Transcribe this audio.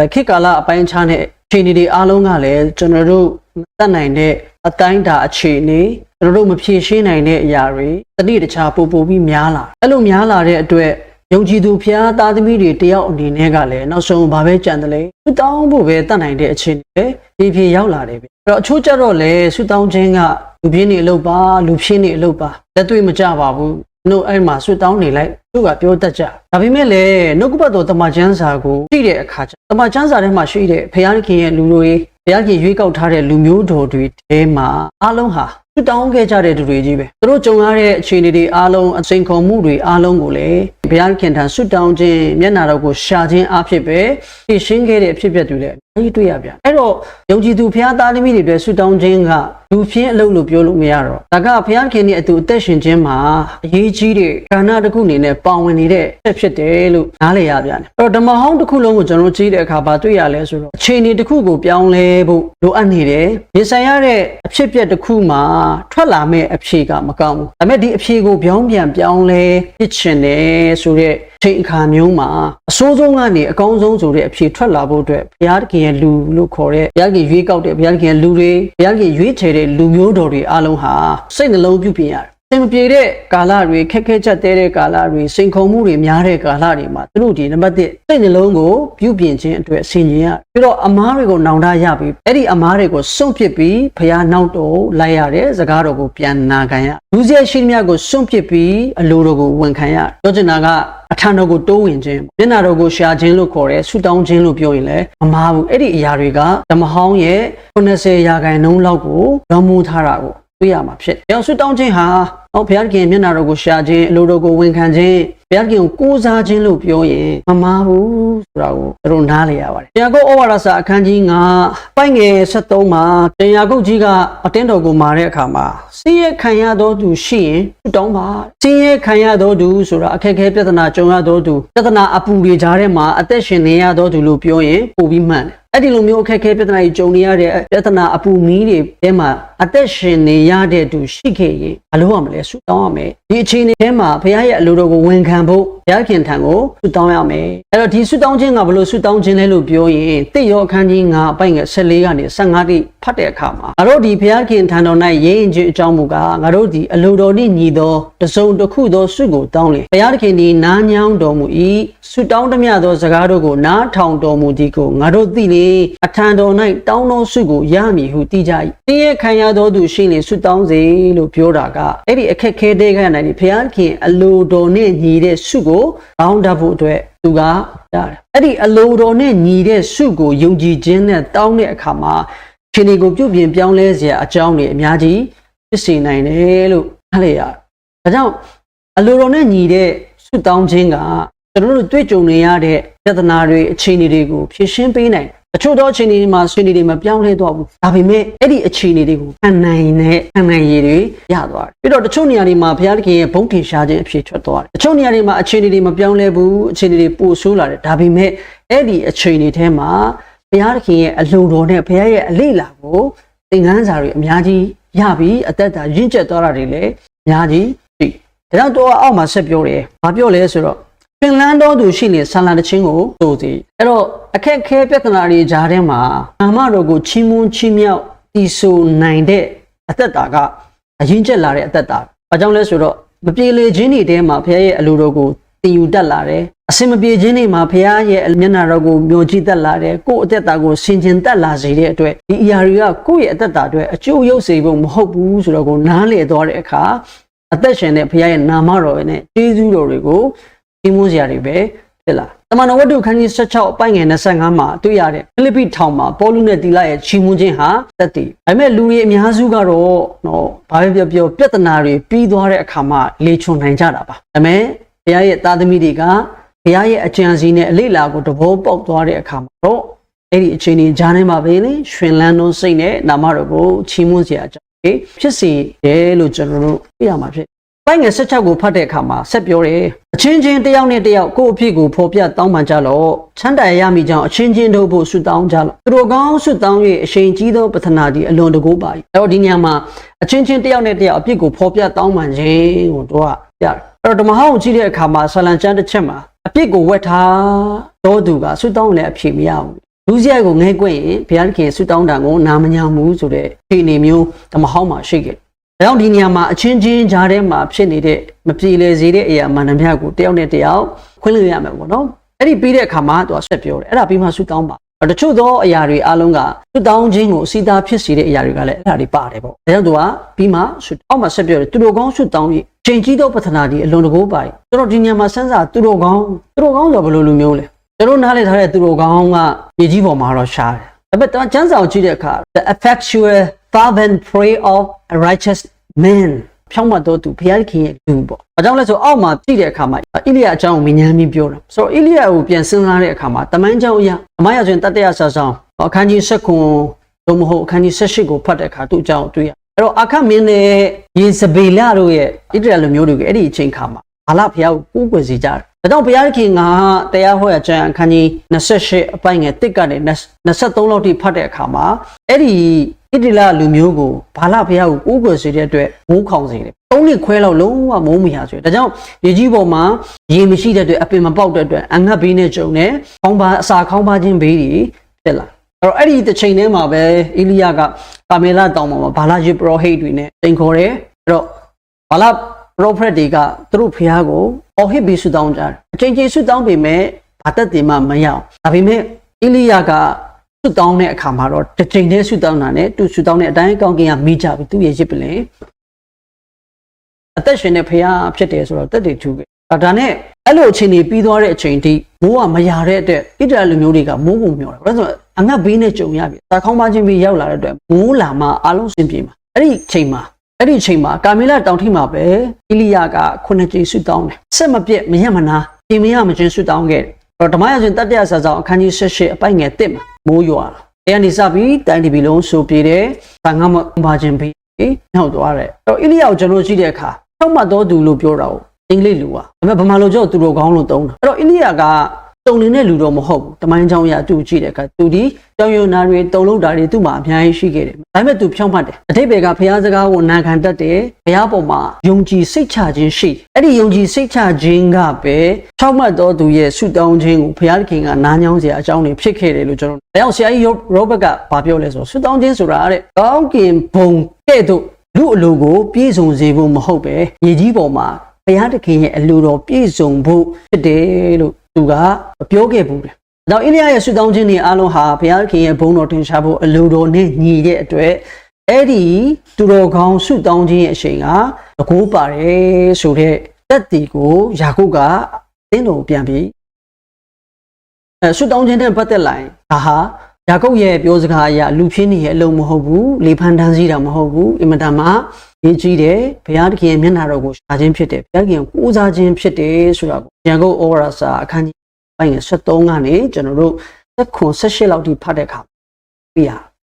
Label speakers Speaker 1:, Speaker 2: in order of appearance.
Speaker 1: အဲခေတ်ကာလအပိုင်းခြားနဲ့အခြေအနေတွေအားလုံးကလည်းကျွန်တော်တို့တတ်နိုင်တဲ့အတိုင်းတာအခြေအနေကျွန်တော်တို့မဖြေရှင်းနိုင်တဲ့အရာတွေတတိတခြားပို့ပို့ပြီးများလာအဲ့လိုများလာတဲ့အတွက်ယုံကြည်သူဖျားသားသမီးတွေတယောက်အနေနဲ့ကလည်းနောက်ဆုံးဘာပဲကြံတယ်လဲသူတောင်းဖို့ပဲတတ်နိုင်တဲ့အခြေအနေပဲဖြည်းဖြည်းရောက်လာတယ်ပဲအဲ့တော့အချို့ကြတော့လေဆူတောင်းခြင်းကလူပြင်းနေအလုပ်ပါလူဖြင်းနေအလုပ်ပါလက်တွေ့မကြပါဘူး တို့အဲ့မှာဆွတောင်းနေလိုက်သူကပြောတတ်ကြဒါပေမဲ့လေနှုတ်ကပတ်တော်တမန်ကျမ်းစာကိုကြည့်တဲ့အခါကျတမန်ကျမ်းစာထဲမှာရှိတဲ့ဖခင်ရဲ့လူတွေဘုရားခင်ရွေးကောက်ထားတဲ့လူမျိုးတော်တွေထဲမှာအားလုံးဟာဆွတောင်းခဲ့ကြတဲ့သူတွေကြီးပဲသူတို့ကြုံရတဲ့အခြေအနေတွေအားလုံးအစိန်ခေါ်မှုတွေအားလုံးကိုလည်း ဘုရားခင်ထံဆွတောင်းခြင်းမျက်နာတော်ကိုရှာခြင်းအဖြစ်ပဲဖြည့်ရှင်းခဲ့တဲ့အဖြစ်အပျက်တွေလည်းအကြီးတွေ့ရပြန်အဲ့တော့ယုံကြည်သူဘုရားသားသမီးတွေအတွက်ဆွတောင်းခြင်းကလူဖြင်းအလုပ်လို့ပြောလို့မရတော့ဒါကဘုရားခင်ရဲ့အတူအသက်ရှင်ခြင်းမှာအရေးကြီးတဲ့ဌာနတစ်ခုအနေနဲ့ပါဝင်နေတဲ့အဖြစ်ဖြစ်တယ်လို့နားလည်ရပြန်တယ်အဲ့တော့ဓမ္မဟောင်းတစ်ခုလုံးကိုကျွန်တော်ကြည့်တဲ့အခါဘာတွေ့ရလဲဆိုတော့အခြေအနေတစ်ခုကိုပြောင်းလဲဖို့လိုအပ်နေတယ်ရေဆိုင်ရတဲ့အဖြစ်အပျက်တစ်ခုမှာထွက်လာမဲ့အဖြေကမကောင်းဘူးဒါပေမဲ့ဒီအဖြေကိုပြောင်းပြန်ပြောင်းလဲဖြစ်ချင်တယ်ဆိုတဲ့ချိန်အခါမျိုးမှာအစိုးဆုံးကနေအကောင်းဆုံးဆိုတဲ့အဖြေထွက်လာဖို့အတွက်ဘုရားသခင်ရဲ့လူလို့ခေါ်တဲ့ဘုရားသခင်ရွေးကောက်တဲ့ဘုရားသခင်ရဲ့လူတွေဘုရားသခင်ရွေးချယ်တဲ့လူမျိုးတော်တွေအားလုံးဟာစိတ်နှလုံးပြုပြင်ရတယ် အင်မပြေတဲ့ကာလတွေခက်ခဲချက်တဲတဲ့ကာလတွေစိန်ခေါ်မှုတွေများတဲ့ကာလတွေမှာသူတို့ဒီနံပါတ်1စိတ်နှလုံးကိုပြုပြင်ခြင်းအတွက်ဆင်ခြင်ရပြီးတော့အမားတွေကိုနောင်တရပြီးအဲ့ဒီအမားတွေကိုစွန့်ပစ်ပြီးဖရားနောက်တော်လိုက်ရတဲ့စကားတော်ကိုပြန်နာခံရလူစရရှိသမျှကိုစွန့်ပစ်ပြီးအလိုတော်ကိုဝန်ခံရပြောချင်တာကအထံတော်ကိုတိုးဝင်ခြင်းမျက်နာတော်ကိုရှာခြင်းလို့ခေါ်တဲ့ဆူတောင်းခြင်းလို့ပြောရင်လည်းမမားဘူးအဲ့ဒီအရာတွေကဓမ္မဟောင်းရဲ့90ရာခိုင်နှုန်းလောက်ကိုလွန်မိုးထားတာကို တွေ့ရမှာဖြစ်တယ်။ရောင်ဆူတောင်းခြင်းဟာဟောဘုရားခင်မျက်နာတော်ကိုရှာခြင်းအလိုတော်ကိုဝန်ခံခြင်းဘုရားခင်ကိုကိုးစားခြင်းလို့ပြောရင်မမားဘူးဆိုတာကိုတို့နားလည်ရပါတယ်။တရားကုတ်ဩဝါဒစာအခန်းကြီး9ပိုင်ငယ်73မှာတရားကုတ်ကြီးကအတင်းတော်ကိုမာတဲ့အခါမှာစီးရခံရသောသူရှိရင်ဆူတောင်းပါ။စီးရခံရသောသူဆိုတာအခက်အခဲပြဿနာကြုံရသောသူပြဿနာအပူတွေကြားထဲမှာအသက်ရှင်နေရသောသူလို့ပြောရင်ပိုပြီးမှန်တယ်။အဲ့ဒီလိုမျိုးအခက်အခဲပြဿနာကြီးကြုံနေရတဲ့ပြဿနာအပူမီးတွေထဲမှာအသက်ရှင်နေရတဲ့သူရှိခဲ့ရင်အလို့ရမလဲဆူတောင်းရမယ်ဒီအခြေအနေထဲမှာဘုရားရဲ့အလိုတော်ကိုဝန်ခံဖို့ဘုရားခင်ထံကိုဆူတောင်းရမယ်အဲ့တော့ဒီဆူတောင်းခြင်းကဘယ်လိုဆူတောင်းခြင်းလဲလို့ပြောရင်တိရောအခန်းကြီး9အပိုင်ငယ်14ကနေ15တိဖတ်တဲ့အခါမှာငါတို့ဒီဘုရားခင်ထံတော်၌ရင်းရင်ခြင်းအကြောင်းမူကားငါတို့ဒီအလိုတော်နှင့်ညီသောတစုံတစ်ခုသောဆုကိုတောင်းလေဘုရားခင်ဒီနားညောင်းတော်မူ၏ဆူတောင်းသမျှသောစကားတို့ကိုနားထောင်တော်မူသည်ကိုငါတို့သိလေအထံတော်၌တောင်းသောဆုကိုရမည်ဟုသိကြ၏တင်းရဲ့ခံရသောသူရှိလေဆူတောင်းစေလို့ပြောတာကအဲ့ဒီအခက်ခဲတဲ့ခါ၌ဒီဘုရားခင်အလိုတော်နဲ့ညီတဲ့ဆုကိုတောင်းတတ်ဖို့အတွက်သူကရတယ်အဲ့ဒီအလိုတော်နဲ့ညီတဲ့ဆုကိုယုံကြည်ခြင်းနဲ့တောင်းတဲ့အခါမှာရှင်ဒီကိုပြုပြင်ပြောင်းလဲစရာအကြောင်းတွေအများကြီးဖြစ်စေနိုင်တယ်လို့နားလည်ရတယ်ဒါကြောင့်အလိုတော်နဲ့ညီတဲ့ဆုတောင်းခြင်းကကျွန်တော်တို့တွေ့ကြုံနေရတဲ့ပြဿနာတွေအခြေအနေတွေကိုဖြေရှင်းပေးနိုင်တယ် အချို့သောအခြေအနေတွေမှာဆွေးနွေးတွေမပြောင်းလဲတော့ဘူးဒါပေမဲ့အဲ့ဒီအခြေအနေတွေကိုအနိုင်နဲ့အနိုင်ရည်တွေရသွားတယ်ပြီးတော့တချို့နေရာတွေမှာဘုရားသခင်ရဲ့ဘုန်းထင်ရှားခြင်းအဖြစ်ထွက်သွားတယ်တချို့နေရာတွေမှာအခြေအနေတွေမပြောင်းလဲဘူးအခြေအနေတွေပိုဆိုးလာတယ်ဒါပေမဲ့အဲ့ဒီအခြေအနေထဲမှာဘုရားသခင်ရဲ့အလုံတော်နဲ့ဘုရားရဲ့အလေးလာကိုသင်ခန်းစာတွေအများကြီးရပြီးအသက်တာရင့်ကျက်သွားတာတွေလည်းအများကြီးရှိဒါကြောင့်တော့အောက်မှာဆက်ပြောတယ်ဘာပြောလဲဆိုတော့ ပင်လန်းတော်သူရှိနေဆန္လာတချင်းကိုစိုးစီအဲ့တော့အခက်ခဲပြဿနာတွေကြားထဲမှာနာမတော်ကိုချီးမွမ်းချီးမြှောက်တီးဆိုနိုင်တဲ့အသက်တာကအရင်ကျက်လာတဲ့အသက်တာ။ဘာကြောင့်လဲဆိုတော့မပြေလေခြင်းတွေထဲမှာဘုရားရဲ့အလိုတော်ကိုတည်ယူတတ်လာတယ်။အစင်မပြေခြင်းတွေမှာဘုရားရဲ့မျက်နှာတော်ကိုမျှော်ကြည့်တတ်လာတယ်။ကိုယ့်အသက်တာကိုဆင်ခြင်တတ်လာစေတဲ့အတွက်ဒီအရာတွေကကိုယ့်ရဲ့အသက်တာအတွက်အကျိုးရုပ်စေဖို့မဟုတ်ဘူးဆိုတော့ကိုနားလည်သွားတဲ့အခါအသက်ရှင်တဲ့ဘုရားရဲ့နာမတော်နဲ့ကျေးဇူးတော်တွေကို ကြီးမွန်းစရာတွေပဲဖြစ်လာတမန်တော်ဝတ္ထုခန်းကြီး16အပိုင်ငယ်25မှာတွေ့ရတဲ့ဖိလိပ္ပိထောင်မှာပေါလုနဲ့တီလာရဲ့ချီးမွမ်းခြင်းဟာသက်တည်ဒါပေမဲ့လူတွေအများစုကတော့နော်ဘာပဲပြောပြောပြဿနာတွေပြီးသွားတဲ့အခါမှာလေချွန်နိုင်ကြတာပါဒါပေမဲ့ဘုရားရဲ့သားသမီးတွေကဘုရားရဲ့အကြံစီနဲ့အလေးလာကိုတဘောပေါက်သွားတဲ့အခါမှာတော့အဲ့ဒီအချိန်ကြီးဂျားနေမှာပဲလေရှင်လန်းသောစိတ်နဲ့နာမတော်ကိုချီးမွမ်းစရာအကြောင်းဖြစ်စီတယ်လို့ကျွန်တော်တို့သိရမှာဖြစ် ပိုင်းငယ်16ကိုဖတ်တဲ့အခါမှာဆက်ပြောတယ်အချင်းချင်းတယောက်နဲ့တယောက်ကိုယ့်အဖြစ်ကိုဖော်ပြတောင်းပန်ကြလော့ချမ်းသာရမိကြောင်းအချင်းချင်းတို့ဖို့ဆုတောင်းကြလော့သူတို့ကောင်းဆုတောင်း၍အရှိန်ကြီးသောပထနာဒီအလွန်တကူပါ၏အဲ့တော့ဒီညမှာအချင်းချင်းတယောက်နဲ့တယောက်အဖြစ်ကိုဖော်ပြတောင်းပန်ခြင်းကိုတို့ကရတယ်အဲ့တော့ဓမ္မဟောင်းကြည့်တဲ့အခါမှာဆလန်ကျမ်းတစ်ချက်မှာအပြစ်ကိုဝက်ထားတော့သူကဆုတောင်းလည်းအဖြစ်မရဘူးလူစရိုက်ကိုငဲကွင့်ရင်ဘုရားသခင်ဆုတောင်းတာကိုနာမညာဘူးဆိုတဲ့အခြေအနေမျိုးဓမ္မဟောင်းမှာရှိခဲ့တယ် ဒါကြောင့်ဒီနေရာမှာအချင်းချင်းကြားထဲမှာဖြစ်နေတဲ့မပြေလည်စေတဲ့အရာမှန်သမျှကိုတယောက်နဲ့တယောက်ခွင့်လွှတ်ရမယ်ပေါ့နော်အဲ့ဒီပြီးတဲ့အခါမှာသူကဆက်ပြောတယ်အဲ့ဒါပြီးမှဆုတောင်းပါတချို့သောအရာတွေအလုံးကဆုတောင်းခြင်းကိုအစီအသားဖြစ်စေတဲ့အရာတွေကလည်းအဲ့ဒါတွေပါတယ်ပေါ့ဒါကြောင့်သူကပြီးမှဆုအောက်မှာဆက်ပြောတယ်သူတို့ကောင်းဆုတောင်းပြီးချိန်ကြီးသောပထနာဒီအလွန်တကိုးပါတယ်ကျွန်တော်ဒီညမှာစမ်းစာသူတို့ကောင်းသူတို့ကောင်းဆိုဘယ်လိုလူမျိုးလဲကျွန်တော်နားလည်ထားတဲ့သူတို့ကောင်းကရေကြီးပေါ်မှာတော့ရှားတယ်ဒါပေမဲ့ကျမ်းစာကိုကြည့်တဲ့အခါ the effectual fervent prayer of a righteous man ဖြောင်းမတော်သူဘုရားခင်ရဲ့လူပေါ့။အကြောင်းလဲဆိုအောက်မှာကြည့်တဲ့အခါမှာအိလိယအကြောင်းကိုမြင်ញ្ပြီးပြောတာ။ဆိုတော့အိလိယကိုပြန်စဉ်းစားတဲ့အခါမှာတမန်ကြောင့်အရာအမရဆိုရင်တတ္တရဆာဆောင်အခန်းကြီး7ခုလို့မဟုတ်အခန်းကြီး18ကိုဖတ်တဲ့အခါသူ့အကြောင်းတွေ့ရ။အဲ့တော့အခမင်းနဲ့ယေဇဗေလတို့ရဲ့ဣတရလူမျိုးတွေကအဲ့ဒီအချိန်ခါမှာဘာလဘုရားကိုကိုးကွယ်စီကြတယ်။ဒါကြောင့်ဘုရားခင်ကတရားဟောရကျမ်းအခန်းကြီး28အပိုင်းငယ်1ကနေ23လောက်ထိဖတ်တဲ့အခါမှာအဲ့ဒီ ဣတိလလူမျိုးကိုဘာလဘုရားကိုကိုးကွယ်စေတဲ့အတွက်မိုးခေါင်စေတယ်။သုံးနှစ်ခွဲလောက်လုံးဝမိုးမရဆိုရ။ဒါကြောင့်ရေကြီးပေါ်မှာရေမရှိတဲ့အတွက်အပင်မပေါက်တဲ့အတွက်အငတ်ဘေးနဲ့ကြုံတယ်။ခေါင်းပါအစာခေါင်းပါခြင်းဘေးတွေဖြစ်လာ။အဲ့တော့အဲ့ဒီတစ်ချိန်တည်းမှာပဲအိလိယကကာမေလတောင်ပေါ်မှာဘာလယေပရောဟိတ်တွေနဲ့တင်ခေါ်တယ်။အဲ့တော့ဘာလပရောဖက်တွေကသူတို့ဖျားကိုအော်ဟစ်ပြီးဆုတောင်းကြတယ်။အချိန်ချင်းဆုတောင်းပေမဲ့ဘာသက်တည်မှမရအောင်။ဒါပေမဲ့အိလိယက ဆုတောင်းတဲ့အခါမှာတော့တစ်ချိန်တည်းဆုတောင်းတာနဲ့သူဆုတောင်းတဲ့အတိုင်းကောင်းကင်ကမိကြပြီသူ့ရဲ့ရစ်ပလင်အသက်ရှင်တဲ့ဖခင်ဖြစ်တယ်ဆိုတော့တက်တည်ထူခဲ့ဒါနဲ့အဲ့လိုအချိန်ကြီးပြီးသွားတဲ့အချိန်ထိမိုးကမရတဲ့အတွက်ဣတရလူမျိုးတွေကမိုးပုံမျောတယ်ဘာလို့ဆိုအငတ်ဘေးနဲ့ကြုံရပြီသာခေါင်းပါချင်းပြီးရောက်လာတဲ့အတွက်မိုးလာမှအလုံးစင်ပြေမှာအဲ့ဒီအချိန်မှာအဲ့ဒီအချိန်မှာကာမေလတောင်ထိပ်မှာပဲဣလိယကခုနှစ်ကြိမ်ဆုတောင်းတယ်ဆက်မပြတ်မရမနာပြင်မရမချင်းဆုတောင်းခဲ့တယ်တော့ဓမ္မရရှင်တတ္တရဆာဆောင်အခန်းကြီး၈အပိုက်ငယ်1မှာမိုးရွာလာအဲကနေစပြီးတိုင်းတီဗီလုံးဆိုပြေတယ်။ဘာငါမပါခြင်းပြီးနှောက်သွားတယ်။အဲ့တော့အိလိယကိုကျွန်တော်ကြည့်တဲ့အခါထောက်မှတ်တော်သူလို့ပြောတာကိုအင်္ဂလိပ်လူอ่ะဒါပေမဲ့ဗမာလူကျော်သူတို့ကောင်းလို့သုံးတာ။အဲ့တော့အိလိယက တုံနေတဲ့လူတော့မဟုတ်ဘူး။တမိုင်းချောင်းရသူ့ကြည့်တဲ့အခါသူဒီကြောင်ယွနာတွေတုံလို့တာတွေသူ့မှာအများကြီးရှိခဲ့တယ်။ဒါပေမဲ့သူဖြောင်းမှတ်တယ်။အတိတ်ဘက်ကဘုရားစကားကိုနာခံတတ်တယ်။ဘုရားပေါ်မှာယုံကြည်စိတ်ချခြင်းရှိတယ်။အဲ့ဒီယုံကြည်စိတ်ချခြင်းကပဲဖြောင်းမှတ်တော်သူရဲ့ဆုတောင်းခြင်းကိုဘုရားခင်ကနားညောင်းစရာအကြောင်းတွေဖြစ်ခဲ့တယ်လို့ကျွန်တော်။ဒါကြောင့်ဆရာကြီးရောဘတ်ကဘာပြောလဲဆိုဆုတောင်းခြင်းဆိုတာတဲ့ကောင်းကင်ဘုံတဲ့သို့လူအလိုကိုပြည့်စုံစေဖို့မဟုတ်ပဲရေကြီးပေါ်မှာဘုရားသခင်ရဲ့အလိုတော်ပြည့်စုံဖို့ဖြစ်တယ်လို့ သူကပြောခဲ့ဘူးတယ်။တော့အိလိယရဲ့ဆုတောင်းခြင်းတွေအားလုံးဟာဘုရားသခင်ရဲ့ဘုန်းတော်ထင်ရှားဖို့အလိုတော်နဲ့ညီတဲ့အတွက်အဲ့ဒီသူတော်ကောင်းဆုတောင်းခြင်းရဲ့အချိန်ကတကိုးပါတယ်ဆိုတဲ့တက်တီကိုယာကုပ်ကတင်းတော်ပြန်ပြီးအဲဆုတောင်းခြင်းနဲ့ပတ်သက်လာရင်ဒါဟာ ယာကုပ်ရဲ့ပြောစကားအရလူဖြစ်နေရဲ့အလုံးမဟုတ်ဘူးလေဖန်တန်းစည်းတာမဟုတ်ဘူးအင်မတန်မှရေးကြည့်တယ်ဘုရားသခင်ရဲ့မျက်နှာတော်ကိုရှာခြင်းဖြစ်တယ်ဘုရားသခင်ကိုကိုးစားခြင်းဖြစ်တယ်ဆိုတာကိုရန်ကုန်ဩဝါဒစာအခန်းကြီးပိုင်း73ကနေကျွန်တော်တို့သက်ခွန်78လောက်ထိဖတ်တဲ့အခါပြရ